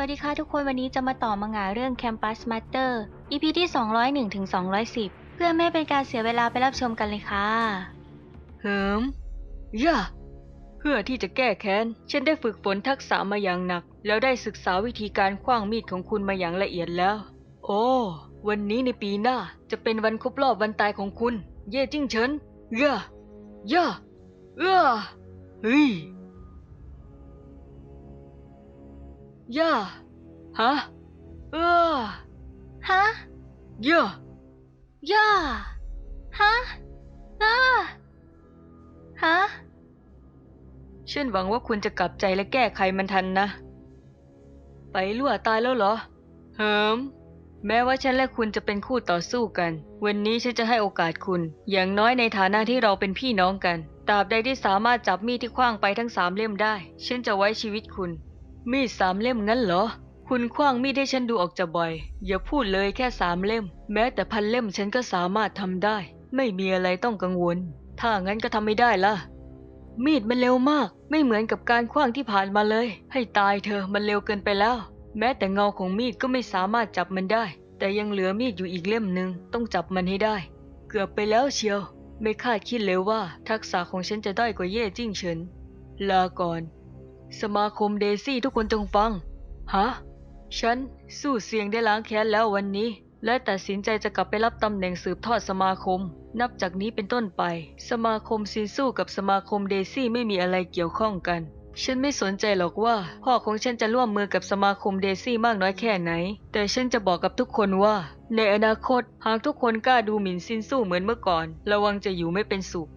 วัสดีค่ะทุกคนวันนี้จะมาต่อมังงะเรื่อง Campus Master EP ที่ 201ถึง210 เพื่อไม่เป็นการเสียเวลาไปรับชมกันเลยค่ะเหิมย่าเพื่อที่จะแก้แค้น ฉันได้ฝึกฝนทักษะมาอย่างหนัก แล้วได้ศึกษาวิธีการขว้างมีดของคุณมาอย่างละเอียดแล้ว โอ้ วันนี้ในปีหน้าจะเป็นวันครบรอบวันตายของคุณ เย่จิ้งเฉินย่าย่าเอ้อเฮ้ย ย่าฮะเออฮะย่าย่าฮะอ้าฮะฉันหวังว่าคุณจะกลับใจและแก้ไขมันทันนะ ไปลั่วตายแล้วเหรอเหิมแม้ว่าฉันและคุณจะเป็นคู่ต่อสู้กัน วันนี้ฉันจะให้โอกาสคุณ อย่างน้อยในฐานะที่เราเป็นพี่น้องกัน ตราบใดที่สามารถจับมีดที่คว้างไปทั้งสามเล่มได้ ฉันจะไว้ชีวิตคุณ มีดสามเล่มงั้นเหรอ คุณคว้างมีดให้ฉันดูออกจะบ่อย อย่าพูดเลยแค่สามเล่ม แม้แต่พันเล่มฉันก็สามารถทำได้ ไม่มีอะไรต้องกังวล ถ้างั้นก็ทำไม่ได้ละมีดมันเร็วมาก ไม่เหมือนกับการขว้างที่ผ่านมาเลย ให้ตายเธอมันเร็วเกินไปแล้ว แม้แต่เงาของมีดก็ไม่สามารถจับมันได้ แต่ยังเหลือมีดอยู่อีกเล่มหนึ่งต้องจับมันให้ได้ เกือบไปแล้วเชียว ไม่คาดคิดเลยว่า ทักษะของฉันจะได้กว่าเย่จิ้งเฉินลาก่อน สมาคมเดซี่ทุกคนจงฟัง ฮะ ฉันสู้เสียงได้ล้างแค้นแล้ววันนี้ และตัดสินใจจะกลับไปรับตำแหน่งสืบทอดสมาคม นับจากนี้เป็นต้นไป สมาคมซินสู้กับสมาคมเดซี่ไม่มีอะไรเกี่ยวข้องกัน ฉันไม่สนใจหรอกว่า พ่อของฉันจะร่วมมือกับสมาคมเดซี่มากน้อยแค่ไหน แต่ฉันจะบอกกับทุกคนว่า ในอนาคตหากทุกคนกล้าดูหมิ่นซินสู้เหมือนเมื่อก่อน ระวังจะอยู่ไม่เป็นสุข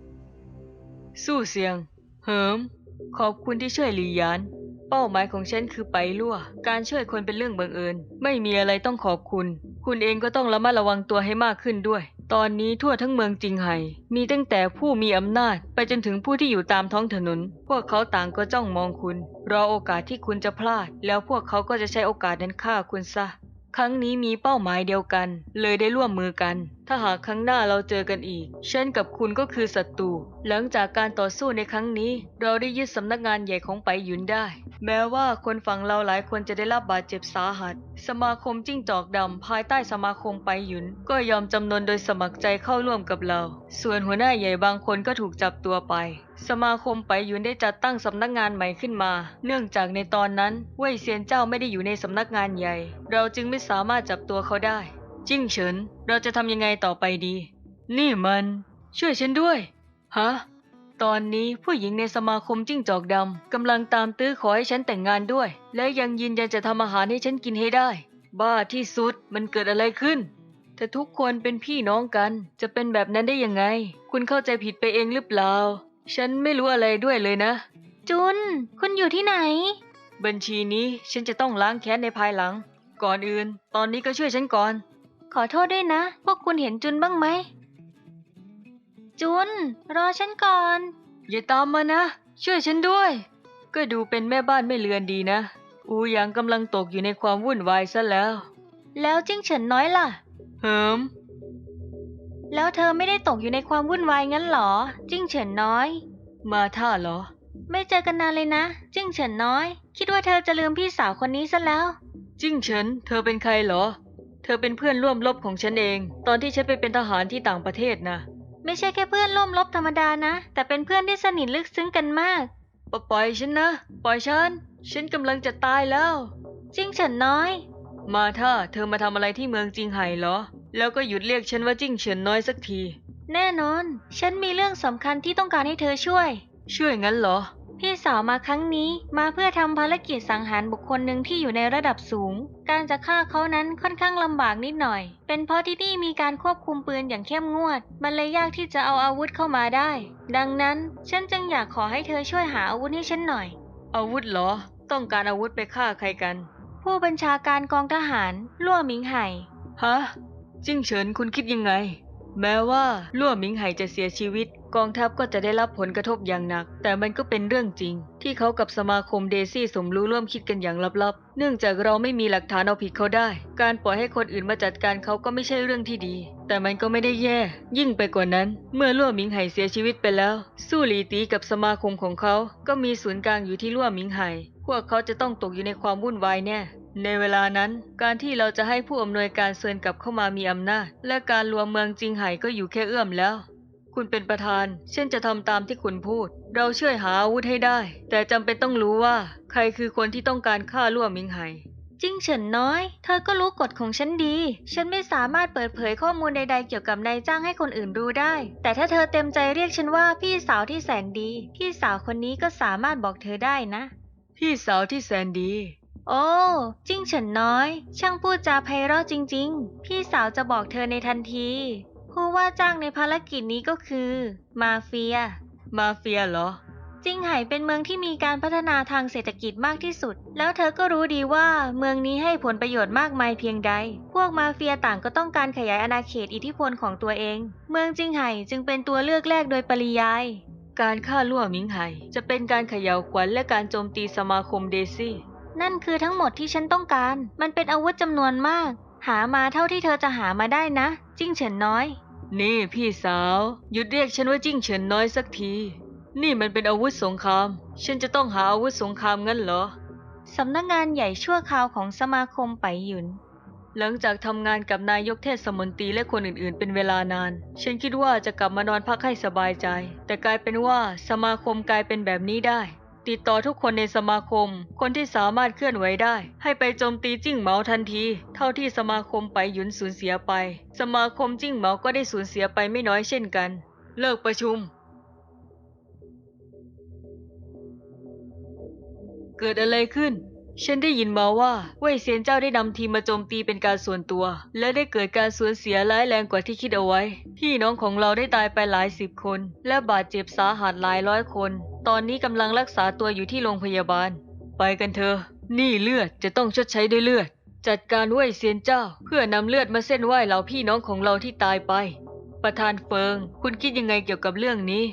สู้เสียง เหิม ขอบคุณที่ช่วยหลีหยาน เป้าหมายของฉันคือไปลั่ว การช่วยคนเป็นเรื่องบังเอิญ ไม่มีอะไรต้องขอบคุณ คุณเองก็ต้องระมัดระวังตัวให้มากขึ้นด้วย ตอนนี้ทั่วทั้งเมืองจิงไห่ มีตั้งแต่ผู้มีอำนาจ ไปจนถึงผู้ที่อยู่ตามท้องถนน พวกเขาต่างก็จ้องมองคุณ รอโอกาสที่คุณจะพลาด แล้วพวกเขาก็จะใช้โอกาสนั้นฆ่าคุณซะ ครั้งนี้มีเป้าหมายเดียวกัน เลยได้ร่วมมือกัน ถ้าหากครั้งหน้าเราเจอกันอีก ฉันกับคุณก็คือศัตรู หลังจากการต่อสู้ในครั้งนี้ เราได้ยึดสำนักงานใหญ่ของไปหยุนได้ แม้ว่าคนฝั่งเราหลายคนจะได้รับบาดเจ็บสาหัส สมาคมจิ้งจอกดำภายใต้สมาคมไปหยุน ก็ยอมจำนนโดยสมัครใจเข้าร่วมกับเรา ส่วนหัวหน้าใหญ่บางคนก็ถูกจับตัวไป สมาคมไปหยุนได้จัดตั้งสำนักงานใหม่ขึ้นมา เนื่องจากในตอนนั้นเว่ยเซียนเจ้าไม่ได้อยู่ในสำนักงานใหญ่ เราจึงไม่สามารถจับตัวเขาได้ จิ้งเฉิน เราจะทำยังไงต่อไปดี นี่มัน ช่วยฉันด้วย ฮะ ตอนนี้ผู้หญิงในสมาคมจิ้งจอกดำกำลังตามตื้อขอให้ฉันแต่งงานด้วย และยังยืนยันจะทำอาหารให้ฉันกินให้ได้ บ้าที่สุดมันเกิดอะไรขึ้นแต่ทุกคนเป็นพี่น้องกัน จะเป็นแบบนั้นได้ยังไง คุณเข้าใจผิดไปเองหรือเปล่า ฉันไม่รู้อะไรด้วยเลยนะ จุน คุณอยู่ที่ไหน บัญชีนี้ฉันจะต้องล้างแค้นในภายหลัง ก่อนอื่น ตอนนี้ก็ช่วยฉันก่อน ขอโทษด้วยนะ พวกคุณเห็นจุนบ้างไหม จุน รอฉันก่อน อย่าตามมานะ ช่วยฉันด้วย ก็ดูเป็นแม่บ้านไม่เลือนดีนะ อูหยางกำลังตกอยู่ในความวุ่นวายซะแล้ว แล้วจิ้งเฉินน้อยล่ะเหิม แล้วเธอไม่ได้ตกอยู่ในความวุ่นวายงั้นเหรอ จิ้งเฉินน้อย มาท่าเหรอ ไม่เจอกันนานเลยนะ จิ้งเฉินน้อย คิดว่าเธอจะลืมพี่สาวคนนี้ซะแล้ว จิ้งเฉิน เธอเป็นใครเหรอ เธอเป็นเพื่อนร่วมรบของฉันเอง ตอนที่ฉันไปเป็นทหารที่ต่างประเทศนะ ไม่ใช่แค่เพื่อนร่วมรบธรรมดานะ แต่เป็นเพื่อนที่สนิทลึกซึ้งกันมากปปล่อยฉันนะ ปล่อยฉัน ฉันกำลังจะตายแล้ว จิ้งเฉินน้อย มาท่าเธอมาทำอะไรที่เมืองจิงไห่เหรอ แล้วก็หยุดเรียกฉันว่าจิ้งเฉินน้อยสักที แน่นอน ฉันมีเรื่องสำคัญที่ต้องการให้เธอช่วย ช่วยงั้นเหรอ พี่สาวมาครั้งนี้มาเพื่อทำภารกิจสังหารบุคคลหนึ่งที่อยู่ในระดับสูง การจะฆ่าเขานั้นค่อนข้างลำบากนิดหน่อย เป็นเพราะที่นี่มีการควบคุมปืนอย่างเข้มงวด มันเลยยากที่จะเอาอาวุธเข้ามาได้ ดังนั้นฉันจึงอยากขอให้เธอช่วยหาอาวุธให้ฉันหน่อย อาวุธเหรอ ต้องการอาวุธไปฆ่าใครกัน ผู้บัญชาการกองทหารลั่วหมิงไห่ฮะ จิ้งเฉินคุณคิดยังไง แม้ว่าล่วหมิงไห่จะเสียชีวิต กองทัพก็จะได้รับผลกระทบอย่างหนัก แต่มันก็เป็นเรื่องจริง ที่เขากับสมาคมเดซี่สมรู้ร่วมคิดกันอย่างลับๆ เนื่องจากเราไม่มีหลักฐานเอาผิดเขาได้ การปล่อยให้คนอื่นมาจัดการเขาก็ไม่ใช่เรื่องที่ดี แต่มันก็ไม่ได้แย่ ยิ่งไปกว่านั้น เมื่อล่วหมิงไห่เสียชีวิตไปแล้ว สู้หลีตีกับสมาคมของเขา ก็มีศูนย์กลางอยู่ที่ล่วหมิงไห่ วกเขาจะต้องตกอยู่ในความวุ่นวายแน่ในเวลานั้นการที่เราจะให้ผู้อำนวยการเซินกลับเข้ามามีอำนาจ และการรวมเมืองจิงไห่ก็อยู่แค่เอื้อมแล้ว คุณเป็นประธานเช่นจะทำตามที่คุณพูด เราช่วยหาอาวุธให้ได้ แต่จำเป็นต้องรู้ว่า ใครคือคนที่ต้องการฆ่าล่วมิงไห่จิ้งเฉินน้อย เธอก็รู้กฎของฉันดี ฉันไม่สามารถเปิดเผยข้อมูลใดๆเกี่ยวกับนายจ้างให้คนอื่นรู้ได้ แต่ถ้าเธอเต็มใจเรียกฉันว่าพี่สาวที่แสนดี พี่สาวคนนี้ก็สามารถบอกเธอได้นะ พี่สาวที่แสนดี โอ้จิ้งเฉินน้อย ช่างพูดจาไพเราะจริง ๆ พี่สาวจะบอกเธอในทันที ผู้ว่าจ้างในภารกิจนี้ก็คือ มาเฟีย มาเฟียเหรอจิงไห่เป็นเมืองที่มีการพัฒนาทางเศรษฐกิจมากที่สุด แล้วเธอก็รู้ดีว่าเมืองนี้ให้ผลประโยชน์มากมายเพียงใด พวกมาเฟียต่างก็ต้องการขยายอาณาเขตอิทธิพลของตัวเอง เมืองจิงไห่จึงเป็นตัวเลือกแรกโดยปริยาย การฆ่าล่วมิงไห่จะเป็นการเขย่าวขวัญและการโจมตีสมาคมเดซี่ นั่นคือทั้งหมดที่ฉันต้องการ มันเป็นอาวุธจำนวนมาก หามาเท่าที่เธอจะหามาได้นะ จิ้งเฉินน้อย นี่พี่สาว หยุดเรียกฉันว่าจิ้งเฉินน้อยสักที นี่มันเป็นอาวุธสงคราม ฉันจะต้องหาอาวุธสงครามงั้นเหรอ สำนักงานใหญ่ชั่วคราวของสมาคมไปหยุน หลังจากทำงานกับนายกเทศมนตรีและคนอื่นๆ เป็นเวลานาน ฉันคิดว่าจะกลับมานอนพักให้สบายใจ แต่กลายเป็นว่าสมาคมกลายเป็นแบบนี้ได้ ติดต่อทุกคนในสมาคม คนที่สามารถเคลื่อนไหวได้ ให้ไปโจมตีจิ้งเหมาทันที เท่าที่สมาคมไปหยุนสูญเสียไป สมาคมจิ้งเหมาก็ได้สูญเสียไปไม่น้อยเช่นกัน เลิกประชุม เกิดอะไรขึ้น ฉันได้ยินมาว่าเว่ยเซียนเจ้าได้นำทีมมาโจมตีเป็นการส่วนตัว และได้เกิดการสูญเสียร้ายแรงกว่าที่คิดเอาไว้ พี่น้องของเราได้ตายไปหลายสิบคน และบาดเจ็บสาหัสหลายร้อยคน ตอนนี้กำลังรักษาตัวอยู่ที่โรงพยาบาล ไปกันเถอะนี่เลือดจะต้องชดใช้ด้วยเลือด จัดการเว่ยเซียนเจ้า เพื่อนำเลือดมาเส้นไหว้เหล่าพี่น้องของเราที่ตายไป ประธานเฟิง คุณคิดยังไงเกี่ยวกับเรื่องนี้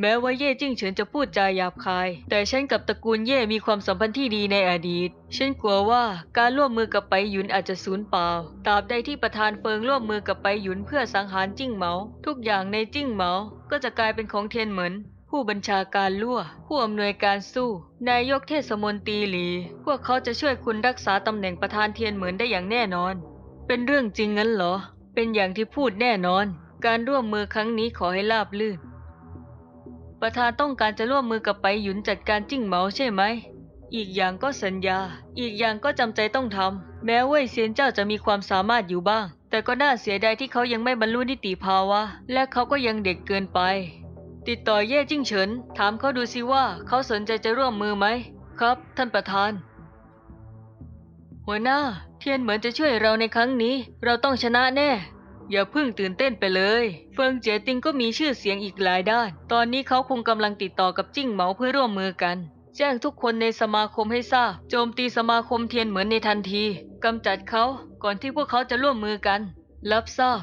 แม้ว่าเย่จิ้งเฉินจะพูดจาหยาบคาย แต่ฉันกับตระกูลเย่มีความสัมพันธ์ที่ดีในอดีต ฉันกลัวว่าการร่วมมือกับไปหยุนอาจจะสูญเปล่า ตราบใดที่ประธานเฟิงร่วมมือกับไปหยุนเพื่อสังหารจิ้งเหมา ทุกอย่างในจิ้งเหมา ก็จะกลายเป็นของเทียนเหมินผู้บัญชาการลั่ว ผู้อำนวยการสู้ นายกเทศมนตรีหลี พวกเขาจะช่วยคุณรักษาตำแหน่งประธานเทียนเหมินได้อย่างแน่นอน เป็นเรื่องจริงงั้นเหรอ เป็นอย่างที่พูดแน่นอน การร่วมมือครั้งนี้ขอให้ราบรื่น ประธานต้องการจะร่วมมือกับไปหยุนจัดการจิ้งเหมาใช่ไหม อีกอย่างก็สัญญา อีกอย่างก็จำใจต้องทำ แม้เว่ยเซียนเจ้าจะมีความสามารถอยู่บ้าง แต่ก็น่าเสียดายที่เขายังไม่บรรลุนิติภาวะ และเขาก็ยังเด็กเกินไป ติดต่อเย่จิ้งเฉิน ถามเขาดูสิว่าเขาสนใจจะร่วมมือไหม ครับ ท่านประธาน หัวหน้า เทียนเหมือนจะช่วยเราในครั้งนี้ เราต้องชนะแน่ อย่าเพิ่งตื่นเต้นไปเลย เฟิงเจ๋อติงก็มีชื่อเสียงอีกหลายด้าน ตอนนี้เขาคงกำลังติดต่อกับจิ้งเหมาเพื่อร่วมมือกัน แจ้งทุกคนในสมาคมให้ทราบ โจมตีสมาคมเทียนเหมือนในทันทีกำจัดเขาก่อนที่พวกเขาจะร่วมมือกัน รับทราบ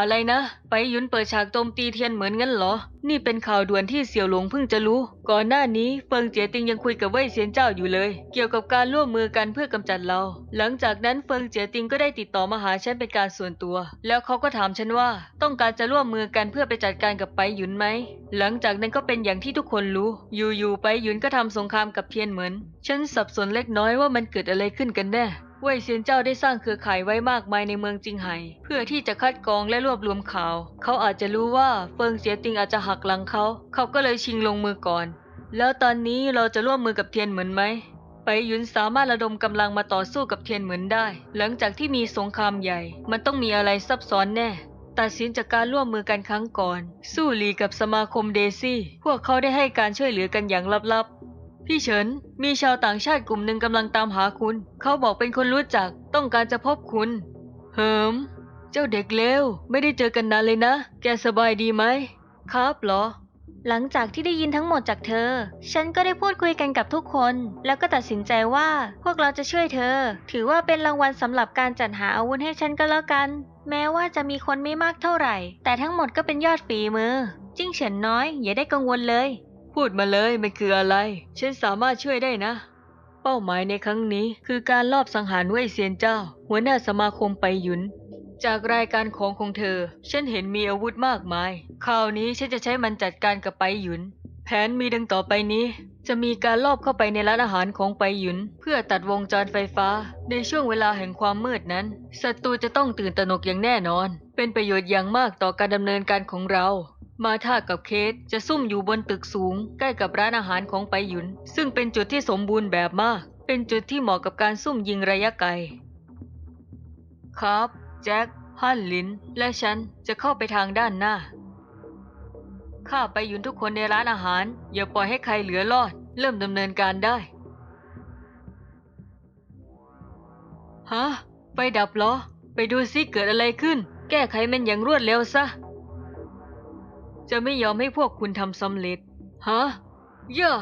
อะไรนะ ไปยุนเปิดฉากโจมตีเทียนเหมือนงั้นเหรอ นี่เป็นข่าวด่วนที่เสี่ยวหลงเพิ่งจะรู้ ก่อนหน้านี้เฟิงเจียติงยังคุยกับเว่ยเซียนเจ้าอยู่เลย เกี่ยวกับการร่วมมือกันเพื่อกำจัดเรา หลังจากนั้นเฟิงเจียติงก็ได้ติดต่อมาหาฉันเป็นการส่วนตัว แล้วเขาก็ถามฉันว่า ต้องการจะร่วมมือกันเพื่อไปจัดการกับไปยุนไหม หลังจากนั้นก็เป็นอย่างที่ทุกคนรู้ อยู่ๆไปยุนก็ทำสงครามกับเทียนเหมือน ฉันสับสนเล็กน้อยว่ามันเกิดอะไรขึ้นกันแน่ ว่ยเซียนเจ้าได้สร้างเครือข่ายไว้มากมายในเมืองจิงไห่เพื่อที่จะคัดกรองและรวบรวมข่าว เขาอาจจะรู้ว่าเฟิงเสียติงอาจจะหักหลังเขา เขาก็เลยชิงลงมือก่อน แล้วตอนนี้เราจะร่วมมือกับเทียนเหมือนไหมไปหยุนสามารถระดมกำลังมาต่อสู้กับเทียนเหมือนได้ หลังจากที่มีสงครามใหญ่ มันต้องมีอะไรซับซ้อนแน่ตัดสินจากการร่วมมือกันครั้งก่อน สู้หลีกับสมาคมเดซี่ พวกเขาได้ให้การช่วยเหลือกันอย่างลับๆ พี่เฉิน มีชาวต่างชาติกลุ่มหนึ่งกำลังตามหาคุณ เขาบอกเป็นคนรู้จัก ต้องการจะพบคุณ เหิม เจ้าเด็กเลว ไม่ได้เจอกันนานเลยนะ แกสบายดีไหม ครับเหรอ หลังจากที่ได้ยินทั้งหมดจากเธอ ฉันก็ได้พูดคุยกันกับทุกคน แล้วก็ตัดสินใจว่าพวกเราจะช่วยเธอ ถือว่าเป็นรางวัลสำหรับการจัดหาอาวุธให้ฉันก็แล้วกัน แม้ว่าจะมีคนไม่มากเท่าไหร่ แต่ทั้งหมดก็เป็นยอดฝีมือ จิ้งเฉินน้อย อย่าได้กังวลเลย พูดมาเลยมันคืออะไร ฉันสามารถช่วยได้นะ เป้าหมายในครั้งนี้คือการลอบสังหารเว่ยเซียนเจ้า หัวหน้าสมาคมไปหยุน จากรายการของของเธอ ฉันเห็นมีอาวุธมากมาย คราวนี้ฉันจะใช้มันจัดการกับไปหยุน แผนมีดังต่อไปนี้ จะมีการลอบเข้าไปในร้านอาหารของไปหยุน เพื่อตัดวงจรไฟฟ้า ในช่วงเวลาแห่งความมืดนั้นศัตรูจะต้องตื่นตระหนกอย่างแน่นอน เป็นประโยชน์อย่างมากต่อการดำเนินการของเรา มาท่ากับเคสจะซุ่มอยู่บนตึกสูง ใกล้กับร้านอาหารของไปหยุน ซึ่งเป็นจุดที่สมบูรณ์แบบมาก เป็นจุดที่เหมาะกับการซุ่มยิงระยะไกล ครับ แจ็คฮันลิน และฉันจะเข้าไปทางด้านหน้า ข้าไปหยุนทุกคนในร้านอาหาร อย่าปล่อยให้ใครเหลือรอด เริ่มดำเนินการได้ ฮะไฟดับเหรอ ไปดูซิเกิดอะไรขึ้น แก้ไขมันอย่างรวดเร็วซะ จะไม่ยอมให้พวกคุณทำสำเร็จ ฮะย่า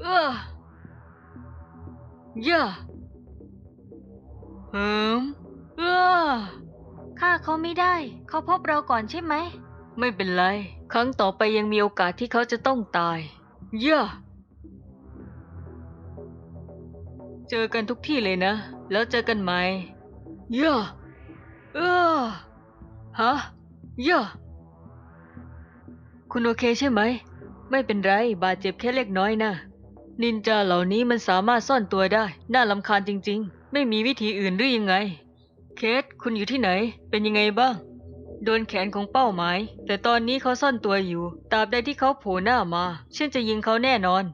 เออย่าเฮิมเออฆ่าเขาไม่ได้ เขาพบเราก่อนใช่ไหม ไม่เป็นไร ครั้งต่อไปยังมีโอกาสที่เขาจะต้องตายย่าเจอกันทุกที่เลยนะ แล้วเจอกันใหม่ย่าเออฮะย่า คุณโอเคใช่ไหม ไม่เป็นไร บาดเจ็บแค่เล็กน้อยนะ นินจาเหล่านี้มันสามารถซ่อนตัวได้ น่าลำคาญจริง ๆ ไม่มีวิธีอื่นหรือยังไง เคส คุณอยู่ที่ไหน เป็นยังไงบ้าง โดนแขนของเป้าหมาย แต่ตอนนี้เขาซ่อนตัวอยู่ ตราบใดที่เขาโผล่หน้ามา ฉันจะยิงเขาแน่นอน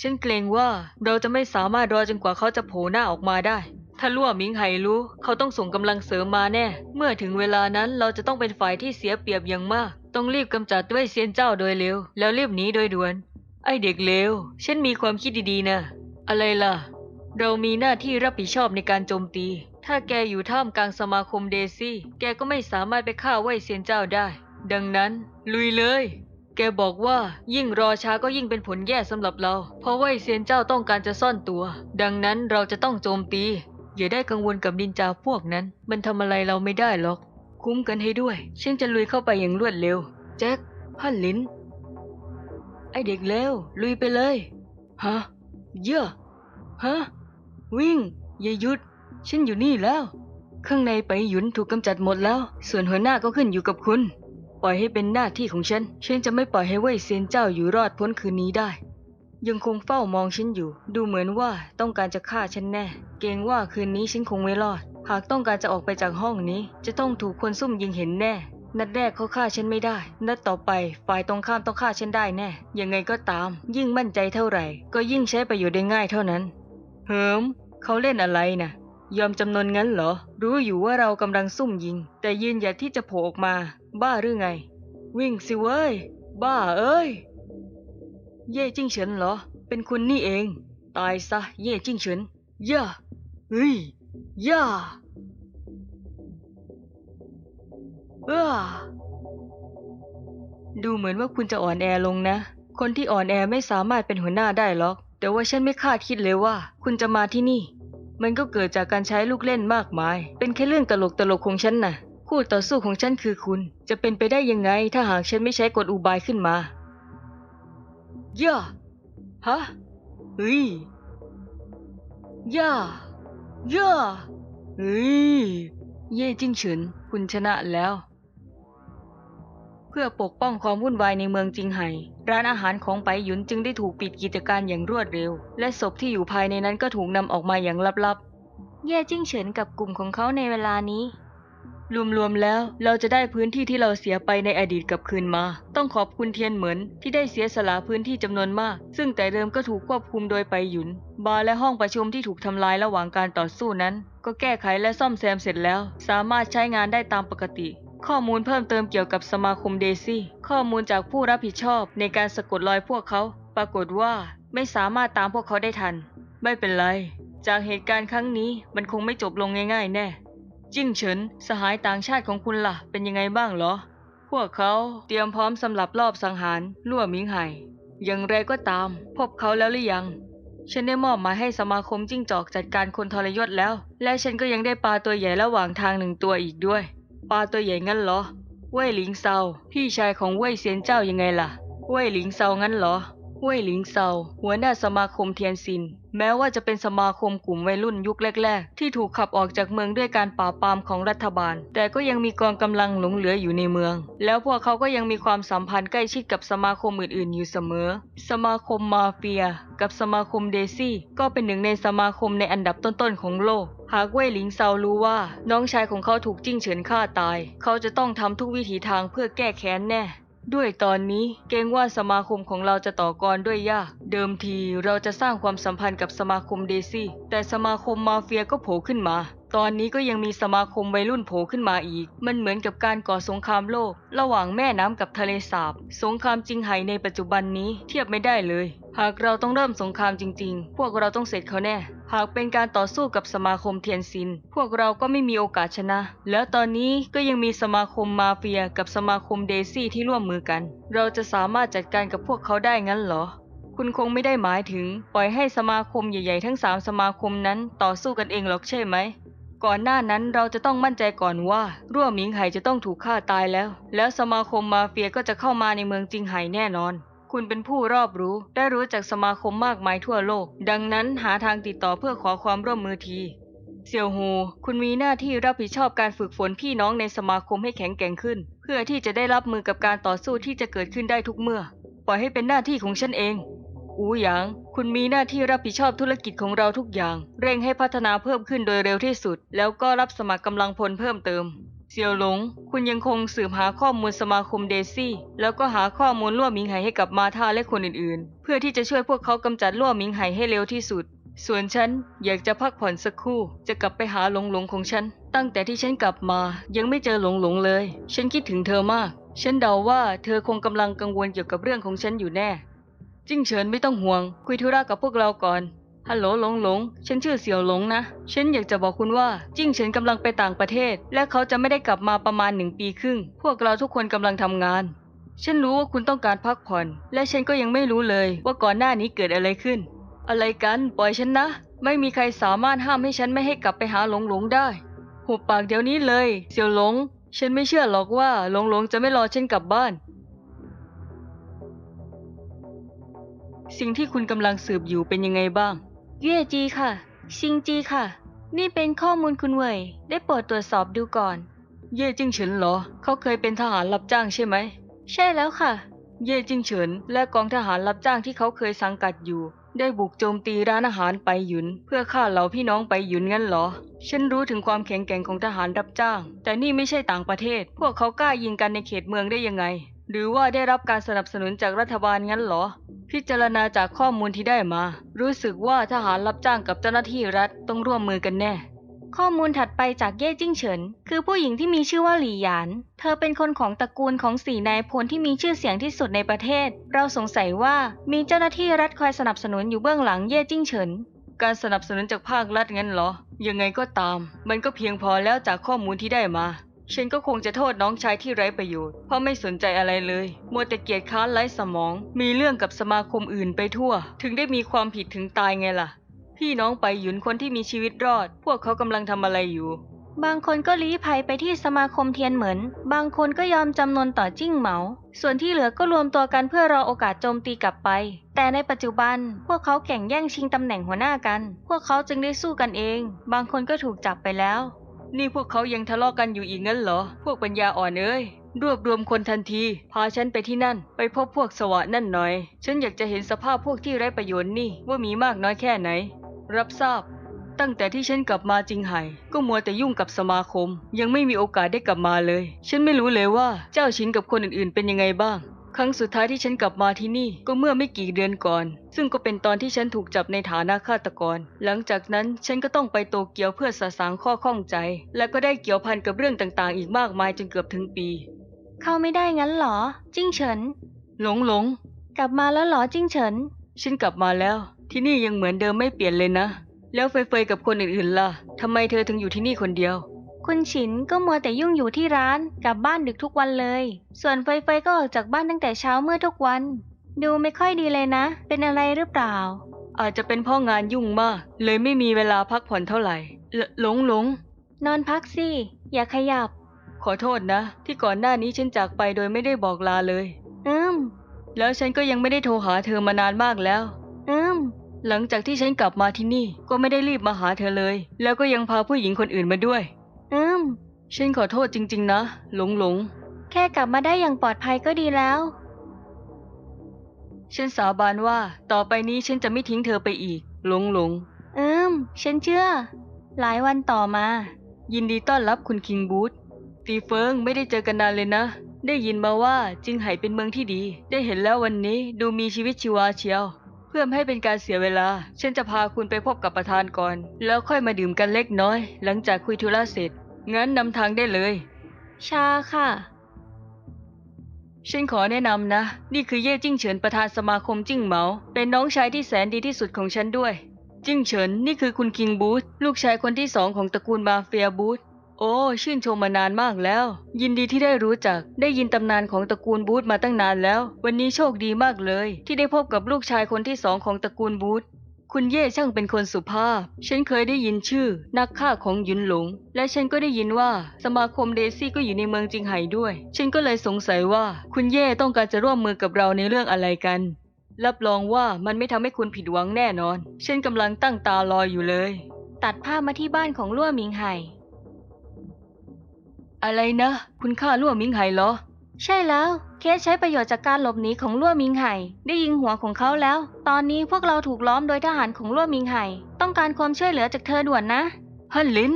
ฉันเกรงว่าเราจะไม่สามารถรอจนกว่าเขาจะโผล่หน้าออกมาได้ถ้าลั่วหมิงไห่รู้ เขาต้องส่งกำลังเสริมมาแน่ เมื่อถึงเวลานั้นเราจะต้องเป็นฝ่ายที่เสียเปรียบอย่างมาก ต้องรีบกำจัดด้วยเซียนเจ้าโดยเร็ว แล้วรีบหนีโดยด่วน ไอเด็กเลวฉันมีความคิดดีๆนะ อะไรล่ะ เรามีหน้าที่รับผิดชอบในการโจมตี ถ้าแกอยู่ท่ามกลางสมาคมเดซี่ แกก็ไม่สามารถไปฆ่าไว่ยเซียนเจ้าได้ ดังนั้น ลุยเลย แกบอกว่ายิ่งรอช้าก็ยิ่งเป็นผลแย่สำหรับเรา เพราะไว่ยเซียนเจ้าต้องการจะซ่อนตัว ดังนั้นเราจะต้องโจมตี อย่าได้กังวลกับนินจาพวกนั้น มันทำอะไรเราไม่ได้หรอก คุ้มกันให้ด้วย ฉันจะลุยเข้าไปอย่างรวดเร็ว แจ็คฮันลิน ไอเด็กเลวลุยไปเลย ฮะ เยอะ ฮะ วิ่งอย่าหยุด ฉันอยู่นี่แล้ว ข้างในไปหยุนถูกกำจัดหมดแล้ว ส่วนหัวหน้าก็ขึ้นอยู่กับคุณ ปล่อยให้เป็นหน้าที่ของฉัน ฉันจะไม่ปล่อยให้เว่ยเซียนเจ้าอยู่รอดพ้นคืนนี้ได้ ยังคงเฝ้ามองฉันอยู่ ดูเหมือนว่าต้องการจะฆ่าฉันแน่ เกรงว่าคืนนี้ฉันคงไม่รอด หากต้องการจะออกไปจากห้องนี้ จะต้องถูกคนซุ่มยิงเห็นแน่ นัดแรกเขาฆ่าฉันไม่ได้ นัดต่อไปฝ่ายตรงข้ามต้องฆ่าฉันได้แน่ ยังไงก็ตาม ยิ่งมั่นใจเท่าไหร่ ก็ยิ่งใช้ประโยชน์ได้ง่ายเท่านั้น เหิม เขาเล่นอะไรนะ่ะ ยอมจำนนงั้นเหรอ รู้อยู่ว่าเรากำลังซุ่มยิง แต่ยืนหยัดที่จะโผล่ออกมา บ้าหรือไง วิ่งสิเว้ย บ้าเอ้ย เย่จิ้งเฉินเหรอ เป็นคุณนี่เอง ตายซะ เย่จิ้งเฉิน ย่าเฮ้ย ย่า เอ้าดูเหมือนว่าคุณจะอ่อนแอลงนะ คนที่อ่อนแอไม่สามารถเป็นหัวหน้าได้หรอก แต่ว่าฉันไม่คาดคิดเลยว่า คุณจะมาที่นี่ มันก็เกิดจากการใช้ลูกเล่นมากมาย เป็นแค่เรื่องตลกตลกของฉันน่ะ คู่ต่อสู้ของฉันคือคุณ จะเป็นไปได้ยังไง ถ้าหากฉันไม่ใช้กฎอุบายขึ้นมา ย่า ฮะเฮ้ย ย่า ย่า เฮ้ย เย่จิ้งเฉิน คุณชนะแล้ว เพื่อปกป้องความวุ่นวายในเมืองจิงไห่ ร้านอาหารของไปหยุนจึงได้ถูกปิดกิจการอย่างรวดเร็ว และศพที่อยู่ภายในนั้นก็ถูกนำออกมาอย่างลับๆเย่จิ้งเฉินกับกลุ่มของเขาในเวลานี้ รวมๆแล้วเราจะได้พื้นที่ที่เราเสียไปในอดีตกลับคืนมา ต้องขอบคุณเทียนเหมือนที่ได้เสียสละพื้นที่จำนวนมาก ซึ่งแต่เดิมก็ถูกควบคุมโดยไปหยุน บาร์และห้องประชุมที่ถูกทำลายระหว่างการต่อสู้นั้น ก็แก้ไขและซ่อมแซมเสร็จแล้ว สามารถใช้งานได้ตามปกติ ข้อมูลเพิ่มเติมเกี่ยวกับสมาคมเดซี่ ข้อมูลจากผู้รับผิดชอบในการสะกดรอยพวกเขา ปรากฏว่าไม่สามารถตามพวกเขาได้ทัน ไม่เป็นไร จากเหตุการณ์ครั้งนี้มันคงไม่จบลงง่าย ๆ แน่ จิ้งเฉินสหายต่างชาติของคุณล่ะ เป็นยังไงบ้างเหรอ พวกเขาเตรียมพร้อมสำหรับรอบสังหารลั่วหมิงไห่อย่างไรก็ตาม พบเขาแล้วหรือยัง ฉันได้มอบหมายให้สมาคมจิ้งจอกจัดการคนทรยศแล้ว และฉันก็ยังได้ปลาตัวใหญ่ระหว่างทางหนึ่งตัวอีกด้วย ปลาตัวใหญ่งั้นเหรอ เว่ยหลิงเซาพี่ชายของเว่ยเซียนเจ้ายังไงล่ะ เว่ยหลิงเซางั้นเหรอ เว่ยหลิงเซาหัวหน้าสมาคมเทียนซิน แม้ว่าจะเป็นสมาคมกลุ่มวัยรุ่นยุคแรก ๆ ที่ถูกขับออกจากเมืองด้วยการปราบปรามของรัฐบาล แต่ก็ยังมีกองกำลังหลงเหลืออยู่ในเมือง แล้วพวกเขาก็ยังมีความสัมพันธ์ใกล้ชิดกับสมาคมอื่นๆ อยู่เสมอ สมาคมมาเฟีย กับสมาคมเดซี่ ก็เป็นหนึ่งในสมาคมในอันดับต้นๆของโลกหากเว่ยหลิงเซารู้ว่า น้องชายของเขาถูกจิ้งเฉินฆ่าตาย เขาจะต้องทำทุกวิถีทางเพื่อแก้แค้นแน่ ด้วยตอนนี้เกรงว่าสมาคมของเราจะต่อกรด้วยยาก เดิมทีเราจะสร้างความสัมพันธ์กับสมาคมเดซี่ แต่สมาคมมาเฟียก็โผล่ขึ้นมา ตอนนี้ก็ยังมีสมาคมวัยรุ่นโผล่ขึ้นมาอีก มันเหมือนกับการก่อสงครามโลก ระหว่างแม่น้ำกับทะเลสาบ สงครามจริงไหในปัจจุบันนี้เทียบไม่ได้เลย หากเราต้องเริ่มสงครามจริง ๆ พวกเราต้องเสร็จเขาแน่ หากเป็นการต่อสู้กับสมาคมเทียนซิน พวกเราก็ไม่มีโอกาสชนะ แล้วตอนนี้ก็ยังมีสมาคมมาเฟียกับสมาคมเดซี่ที่ร่วมมือกัน เราจะสามารถจัดการกับพวกเขาได้งั้นเหรอคุณคงไม่ได้หมายถึง ปล่อยให้สมาคมใหญ่ๆ ทั้งสามสมาคมนั้นต่อสู้กันเองหรอกใช่ไหม ก่อนหน้านั้นเราจะต้องมั่นใจก่อนว่า รั่วหมิงไห่จะต้องถูกฆ่าตายแล้ว แล้วสมาคมมาเฟียก็จะเข้ามาในเมืองจิงไห่แน่นอน คุณเป็นผู้รอบรู้ได้รู้จักสมาคมมากมายทั่วโลก ดังนั้นหาทางติดต่อเพื่อขอความร่วมมือทีเสี่ยวฮูคุณมีหน้าที่รับผิดชอบการฝึกฝนพี่น้องในสมาคมให้แข็งแกร่งขึ้น เพื่อที่จะได้รับมือกับการต่อสู้ที่จะเกิดขึ้นได้ทุกเมื่อ ปล่อยให้เป็นหน้าที่ของฉันเอง อูหยาง คุณมีหน้าที่รับผิดชอบธุรกิจของเราทุกอย่าง เร่งให้พัฒนาเพิ่มขึ้นโดยเร็วที่สุด แล้วก็รับสมัครกำลังพลเพิ่มเติม เซียวหลง คุณยังคงสืบหาข้อมูลสมาคมเดซี่ แล้วก็หาข้อมูลล่วหมิงไห่ให้กับมาธาและคนอื่นๆ เพื่อที่จะช่วยพวกเขากำจัดล่วหมิงไห่ให้เร็วที่สุด ส่วนฉันอยากจะพักผ่อนสักครู่ จะกลับไปหาหลงหลงของฉัน ตั้งแต่ที่ฉันกลับมา ยังไม่เจอหลงหลงเลย ฉันคิดถึงเธอมาก ฉันเดาว่าเธอคงกำลังกังวลเกี่ยวกับเรื่องของฉันอยู่แน่ จิ้งเฉินไม่ต้องห่วง คุยธุระกับพวกเราก่อน ฮัลโหลหลงหลง ฉันชื่อเสี่ยวหลงนะ ฉันอยากจะบอกคุณว่าจิ้งเฉินกำลังไปต่างประเทศ และเขาจะไม่ได้กลับมาประมาณหนึ่งปีครึ่ง พวกเราทุกคนกำลังทำงาน ฉันรู้ว่าคุณต้องการพักผ่อน และฉันก็ยังไม่รู้เลยว่าก่อนหน้านี้เกิดอะไรขึ้น อะไรกัน ปล่อยฉันนะ ไม่มีใครสามารถห้ามให้ฉันไม่ให้กลับไปหาหลงหลงได้หุบปากเดี๋ยวนี้เลย เสี่ยวหลง ฉันไม่เชื่อหรอกว่าหลงหลงจะไม่รอฉันกลับบ้าน สิ่งที่คุณกำลังสืบอยู่เป็นยังไงบ้าง เย่จีค่ะ ชิงจีค่ะ นี่เป็นข้อมูลคุณเว่ยได้โปรดตรวจสอบดูก่อน เย่จิ้งเฉินเหรอ เขาเคยเป็นทหารรับจ้างใช่ไหม ใช่แล้วค่ะ เย่จิ้งเฉิน และกองทหารรับจ้างที่เขาเคยสังกัดอยู่ ได้บุกโจมตีร้านอาหารไปหยุน เพื่อฆ่าเหล่าพี่น้องไปหยุนงั้นเหรอ ฉันรู้ถึงความแข็งแกร่งของทหารรับจ้าง แต่นี่ไม่ใช่ต่างประเทศ พวกเขากล้ายิงกันในเขตเมืองได้ยังไง หรือว่าได้รับการสนับสนุนจากรัฐบาลงั้นเหรอ พิจารณาจากข้อมูลที่ได้มา รู้สึกว่าทหารรับจ้างกับเจ้าหน้าที่รัฐต้องร่วมมือกันแน่ ข้อมูลถัดไปจากเย่จิ้งเฉิน คือผู้หญิงที่มีชื่อว่าหลี่หยาน เธอเป็นคนของตระกูลของสี่นายพลที่มีชื่อเสียงที่สุดในประเทศ เราสงสัยว่ามีเจ้าหน้าที่รัฐคอยสนับสนุนอยู่เบื้องหลังเย่จิ้งเฉินการสนับสนุนจากภาครัฐงั้นเหรอ ยังไงก็ตาม มันก็เพียงพอแล้วจากข้อมูลที่ได้มา ฉันก็คงจะโทษน้องชายที่ไร้ประโยชน์ เพราะไม่สนใจอะไรเลย มัวแต่เกียจค้านไร้สมอง มีเรื่องกับสมาคมอื่นไปทั่ว ถึงได้มีความผิดถึงตายไงล่ะ พี่น้องไปหยุนคนที่มีชีวิตรอด พวกเขากำลังทำอะไรอยู่ บางคนก็ลี้ภัยไปที่สมาคมเทียนเหมินบางคนก็ยอมจำนนต่อจิ้งเหมา ส่วนที่เหลือก็รวมตัวกันเพื่อรอโอกาสโจมตีกลับไป แต่ในปัจจุบัน พวกเขาแข่งแย่งชิงตำแหน่งหัวหน้ากัน พวกเขาจึงได้สู้กันเอง บางคนก็ถูกจับไปแล้ว นี่พวกเขายังทะเลาะกันอยู่อีกงั้นเหรอ พวกปัญญาอ่อนเอ้ย รวบรวมคนทันที พาฉันไปที่นั่น ไปพบพวกสวะนั่นหน่อย ฉันอยากจะเห็นสภาพพวกที่ไร้ประโยชน์นี่ว่ามีมากน้อยแค่ไหน รับทราบ ตั้งแต่ที่ฉันกลับมาจิงไห่ ก็มัวแต่ยุ่งกับสมาคม ยังไม่มีโอกาสได้กลับมาเลย ฉันไม่รู้เลยว่าเจ้าชินกับคนอื่นๆ เป็นยังไงบ้าง ครั้งสุดท้ายที่ฉันกลับมาที่นี่ก็เมื่อไม่กี่เดือนก่อน ซึ่งก็เป็นตอนที่ฉันถูกจับในฐานะฆาตกร หลังจากนั้นฉันก็ต้องไปโตเกียวเพื่อสะสางข้อข้องใจ และก็ได้เกี่ยวพันกับเรื่องต่างๆ อีกมากมายจนเกือบถึงปี เข้าไม่ได้งั้นเหรอ จิ้งเฉิน หลงหลง กลับมาแล้วเหรอจิ้งเฉิน ฉันกลับมาแล้ว ที่นี่ยังเหมือนเดิมไม่เปลี่ยนเลยนะ แล้วเฟยเฟยกับคนอื่นๆล่ะทำไมเธอถึงอยู่ที่นี่คนเดียว คุณฉินก็มัวแต่ยุ่งอยู่ที่ร้านกลับบ้านดึกทุกวันเลย ส่วนเฟยเฟยก็ออกจากบ้านตั้งแต่เช้าเมื่อทุกวัน ดูไม่ค่อยดีเลยนะ เป็นอะไรหรือเปล่า อาจจะเป็นเพ่องานยุ่งมาก เลยไม่มีเวลาพักผ่อนเท่าไหร่หลหลงหลงนอนพักสิ อย่าขยับ ขอโทษนะ ที่ก่อนหน้านี้ฉันจากไปโดยไม่ได้บอกลาเลย อืม แล้วฉันก็ยังไม่ได้โทรหาเธอมานานมากแล้ว อืม หลังจากที่ฉันกลับมาที่นี่ก็ไม่ได้รีบมาหาเธอเลย แล้วก็ยังพาผู้หญิงคนอื่นมาด้วยอืม ฉันขอโทษจริง ๆ นะ หลงหลง แค่กลับมาได้อย่างปลอดภัยก็ดีแล้ว ฉันสาบานว่า ต่อไปนี้ฉันจะไม่ทิ้งเธอไปอีก หลงหลง อืม ฉันเชื่อ หลายวันต่อมา ยินดีต้อนรับคุณคิงบูธตีเฟิงไม่ได้เจอกันนานเลยนะ ได้ยินมาว่าจิงไห่เป็นเมืองที่ดี ได้เห็นแล้ววันนี้ดูมีชีวิตชีวาเชียว เพื่อไม่ให้เป็นการเสียเวลา ฉันจะพาคุณไปพบกับประธานก่อน แล้วค่อยมาดื่มกันเล็กน้อย หลังจากคุยธุระเสร็จ งั้นนำทางได้เลย ชาค่ะ ฉันขอแนะนำนะ นี่คือเย่จิ้งเฉินประธานสมาคมจิ้งเหมา เป็นน้องชายที่แสนดีที่สุดของฉันด้วย จิ้งเฉินนี่คือคุณคิงบูธลูกชายคนที่สองของตระกูลมาเฟียบูธโอ้ ชื่นชมมานานมากแล้ว ยินดีที่ได้รู้จัก ได้ยินตำนานของตระกูลบูธมาตั้งนานแล้ว วันนี้โชคดีมากเลย ที่ได้พบกับลูกชายคนที่สองของตระกูลบูธ คุณเย่ช่างเป็นคนสุภาพ ฉันเคยได้ยินชื่อ นักฆ่าของหยุนหลง และฉันก็ได้ยินว่าสมาคมเดซี่ก็อยู่ในเมืองจิงไห่ด้วย ฉันก็เลยสงสัยว่าคุณเย่ต้องการจะร่วมมือกับเราในเรื่องอะไรกัน รับรองว่ามันไม่ทำให้คุณผิดหวังแน่นอน ฉันกำลังตั้งตารออยู่เลย ตัดภาพมาที่บ้านของลั่วหมิงไห่ อะไรนะ คุณฆ่าล่วมิงไห่เหรอ ใช่แล้ว เคสใช้ประโยชน์จากการหลบหนีของลั่วมิงไห่ ได้ยิงหัวของเขาแล้ว ตอนนี้พวกเราถูกล้อมโดยทหารของลั่วมิงไห่ ต้องการความช่วยเหลือจากเธอด่วนนะฮั่นลิน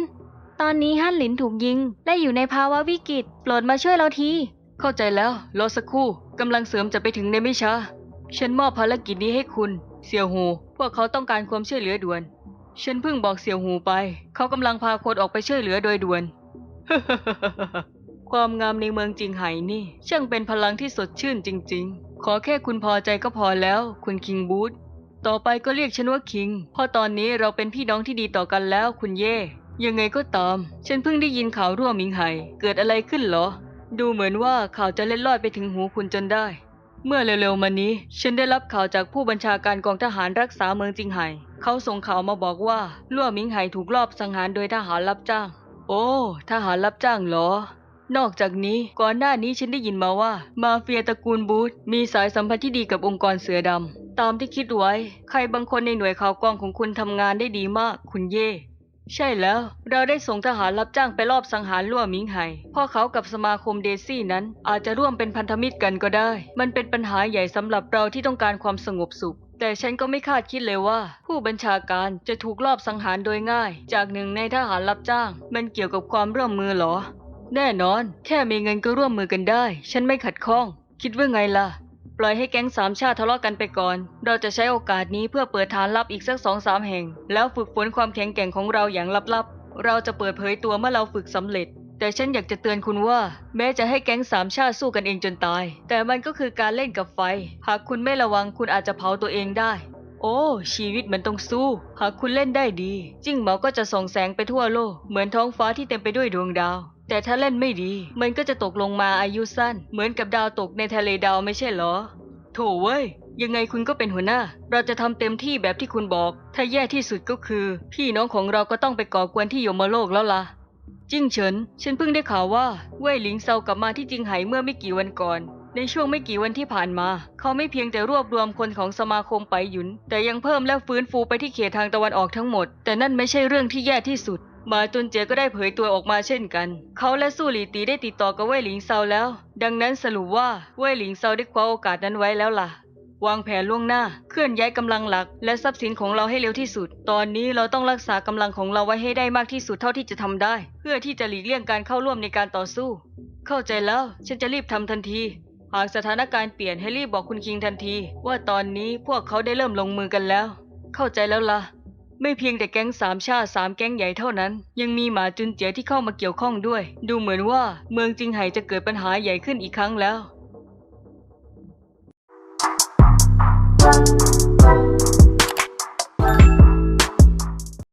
ตอนนี้ฮั่นลินถูกยิง และอยู่ในภาวะวิกฤต โปรดมาช่วยเราที เข้าใจแล้ว รอสักครู่กำลังเสริมจะไปถึงในไม่ช้า ฉันมอบภารกิจนี้ให้คุณ เสี่ยวหู พวกเขาต้องการความช่วยเหลือด่วน ฉันเพิ่งบอกเสี่ยวหูไป เขากำลังพาคนออกไปช่วยเหลือโดยด่วน ความงามในเมืองจิงไห่นี่ ช่างเป็นพลังที่สดชื่นจริง ๆ ขอแค่คุณพอใจก็พอแล้ว คุณคิงบูธต่อไปก็เรียกฉันว่าคิงเพราะตอนนี้เราเป็นพี่น้องที่ดีต่อกันแล้วคุณเย่ยังไงก็ตาม ฉันเพิ่งได้ยินข่าวร่วมมิงไห่เกิดอะไรขึ้นเหรอ ดูเหมือนว่าข่าวจะเล็ดลอดไปถึงหูคุณจนได้ เมื่อเร็วๆมานี้ ฉันได้รับข่าวจากผู้บัญชาการกองทหารรักษาเมืองจิงไห่เขาส่งข่าวมาบอกว่าล่วมิงไห่ถูกลอบสังหารโดยทหารรับจ้าง โอ้ ทหารรับจ้างเหรอ นอกจากนี้ก่อนหน้านี้ฉันได้ยินมาว่า มาเฟียตระกูลบูธมีสายสัมพันธ์ที่ดีกับองค์กรเสือดำตามที่คิดไว้ ใครบางคนในหน่วยข่าวกรองของคุณทำงานได้ดีมาก คุณเย่ ใช่แล้ว เราได้ส่งทหารรับจ้างไปรอบสังหารล่วมิงไห่พราะเขากับสมาคมเดซี่นั้น อาจจะร่วมเป็นพันธมิตรกันก็ได้ มันเป็นปัญหาใหญ่สำหรับเราที่ต้องการความสงบสุขแต่ฉันก็ไม่คาดคิดเลยว่า ผู้บัญชาการจะถูกลอบสังหารโดยง่าย จากหนึ่งในทหารรับจ้าง มันเกี่ยวกับความร่วมมือหรอ แน่นอน แค่มีเงินก็ร่วมมือกันได้ ฉันไม่ขัดข้อง คิดว่าไงล่ะ ปล่อยให้แก๊งสามชาติทะเลาะกันไปก่อน เราจะใช้โอกาสนี้เพื่อเปิดฐานลับอีกสักสองสามแห่ง แล้วฝึกฝนความแข็งแกร่งของเราอย่างลับๆ เราจะเปิดเผยตัวเมื่อเราฝึกสำเร็จ แต่ฉันอยากจะเตือนคุณว่า แม้จะให้แก๊งสามชาติสู้กันเองจนตาย แต่มันก็คือการเล่นกับไฟ หากคุณไม่ระวังคุณอาจจะเผาตัวเองได้โอ้ ชีวิตมันต้องสู้ หากคุณเล่นได้ดี จิ้งเหมาก็จะส่องแสงไปทั่วโลก เหมือนท้องฟ้าที่เต็มไปด้วยดวงดาว แต่ถ้าเล่นไม่ดี มันก็จะตกลงมาอายุสั้น เหมือนกับดาวตกในทะเลดาวไม่ใช่เหรอ โถเว้ย ยังไงคุณก็เป็นหัวหน้า เราจะทำเต็มที่แบบที่คุณบอก ถ้าแย่ที่สุดก็คือ พี่น้องของเราก็ต้องไปก่อกวนที่ยมโลกแล้วล่ะจิ้งเฉิน ฉันเพิ่งได้ข่าวว่าเว่ยหลิงเซากลับมาที่จิงไห่เมื่อไม่กี่วันก่อน ในช่วงไม่กี่วันที่ผ่านมา เขาไม่เพียงแต่รวบรวมคนของสมาคมไปหยุน แต่ยังเพิ่มและฟื้นฟูไปที่เขตทางตะวันออกทั้งหมด แต่นั่นไม่ใช่เรื่องที่แย่ที่สุด มาจุนเจยก็ได้เผยตัวออกมาเช่นกัน เขาและสู้หลีตีได้ติดต่อกับเว่ยหลิงเซาแล้ว ดังนั้นสรุปว่าเว่ยหลิงเซาได้คว้าโอกาสนั้นไว้แล้วล่ะ วางแผนล่วงหน้า เคลื่อนย้ายกำลังหลัก และทรัพย์สินของเราให้เร็วที่สุด ตอนนี้เราต้องรักษากำลังของเราไว้ให้ได้มากที่สุดเท่าที่จะทำได้ เพื่อที่จะหลีกเลี่ยงการเข้าร่วมในการต่อสู้ เข้าใจแล้ว ฉันจะรีบทำทันทีหากสถานการณ์เปลี่ยนให้รีบบอกคุณคิงทันที ว่าตอนนี้พวกเขาได้เริ่มลงมือกันแล้ว เข้าใจแล้วล่ะ ไม่เพียงแต่แก๊งสามชาติสามแก๊งใหญ่เท่านั้น ยังมีหมาจุนเจียที่เข้ามาเกี่ยวข้องด้วย ดูเหมือนว่าเมืองจิงไห่จะเกิดปัญหาใหญ่ขึ้นอีกครั้งแล้ว Thank